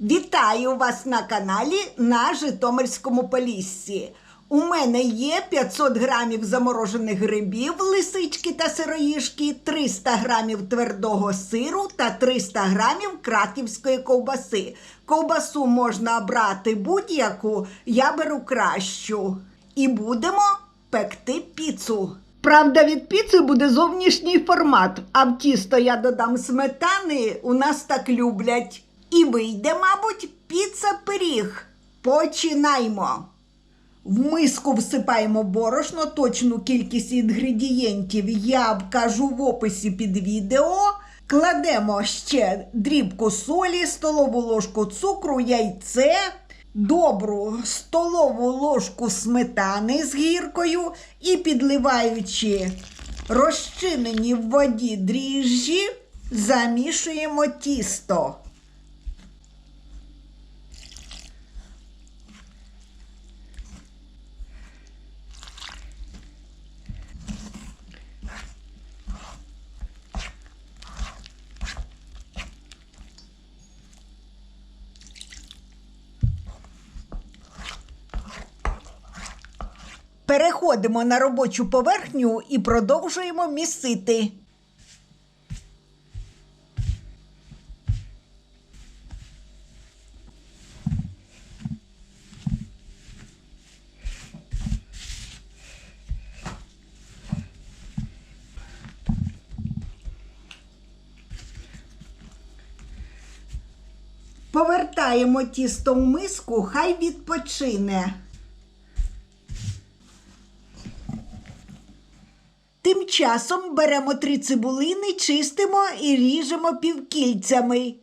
Вітаю вас на каналі на Житомирському Поліссі. У мене є 500 грамів заморожених грибів, лисички та сироїшки, 300 грамів твердого сиру та 300 грамів краківської ковбаси. Ковбасу можна брати будь-яку, я беру кращу. І будемо пекти піцу. Правда, від піци буде зовнішній формат, а в тісто я додам сметани, у нас так люблять. І вийде, мабуть, піца-пиріг. Починаймо. В миску всипаємо борошно, точну кількість інгредієнтів я вкажу в описі під відео. Кладемо ще дрібку солі, столову ложку цукру, яйце, добру столову ложку сметани з гіркою і підливаючи розчинені в воді дріжджі, замішуємо тісто. Переходимо на робочу поверхню і продовжуємо місити. Повертаємо тісто в миску, хай відпочине. Тим часом беремо три цибулини, чистимо і ріжемо півкільцями.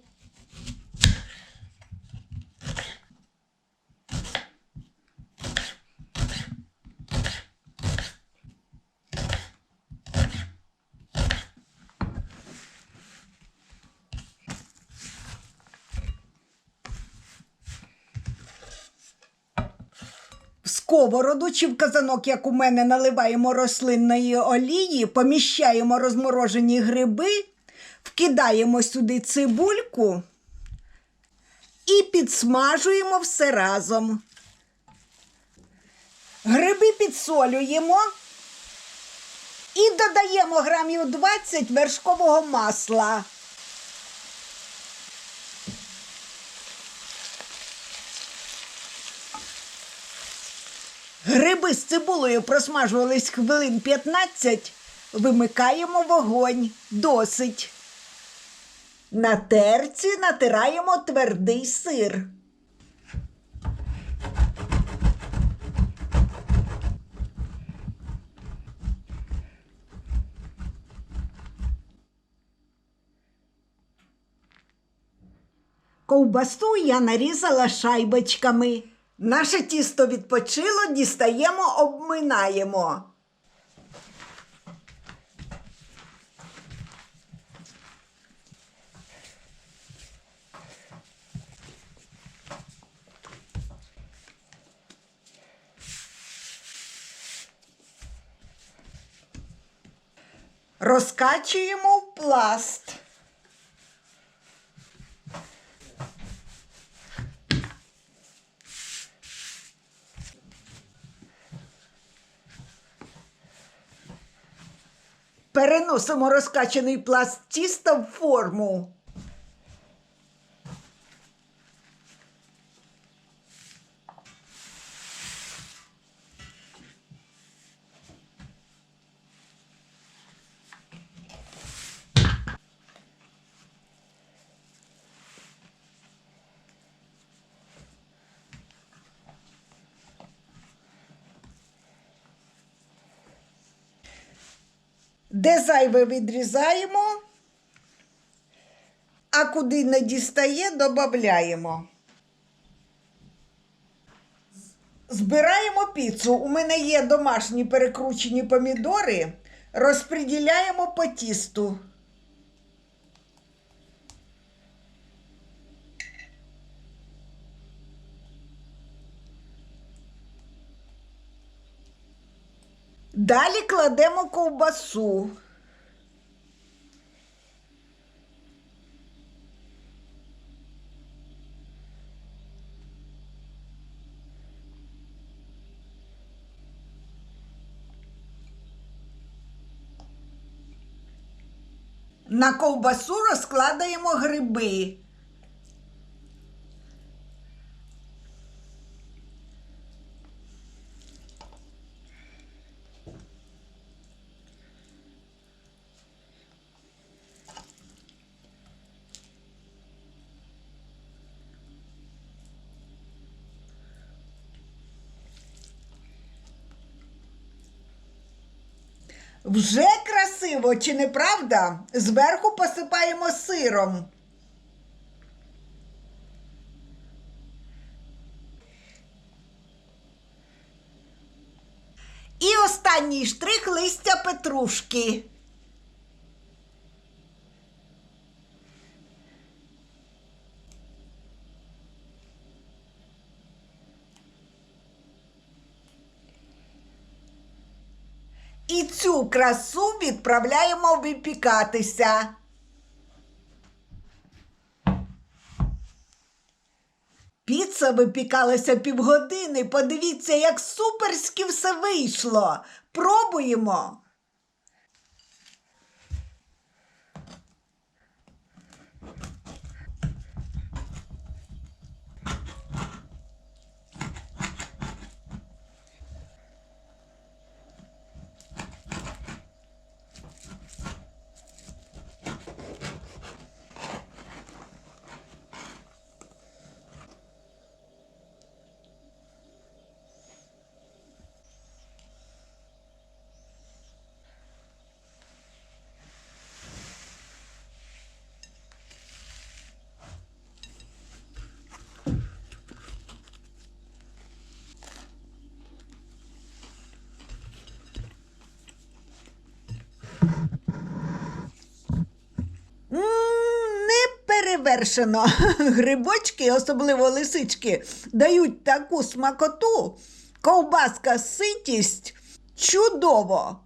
Сковороду чи в казанок, як у мене, наливаємо рослинної олії, поміщаємо розморожені гриби, вкидаємо сюди цибульку і підсмажуємо все разом. Гриби підсолюємо і додаємо грамів 20 вершкового масла. Гриби з цибулею просмажувались хвилин 15, вимикаємо вогонь. Досить. На терці натираємо твердий сир. Ковбасу я нарізала шайбочками. Наше тісто відпочило, дістаємо, обминаємо. Розкачуємо в пласт. Переносимо розкачаний пласт тіста в форму. Де зайве відрізаємо, а куди не дістає, додаємо. Збираємо піцу. У мене є домашні перекручені помідори. Розподіляємо по тісту. Далі кладемо ковбасу. На ковбасу розкладаємо гриби. Вже красиво, чи не правда? Зверху посипаємо сиром. І останній штрих листя петрушки. І цю красу відправляємо випікатися. Піца випікалася півгодини. Подивіться, як суперськи все вийшло. Пробуємо. Не перевершено. Грибочки, особливо лисички, дають таку смакоту. Ковбаска ситість. Чудово!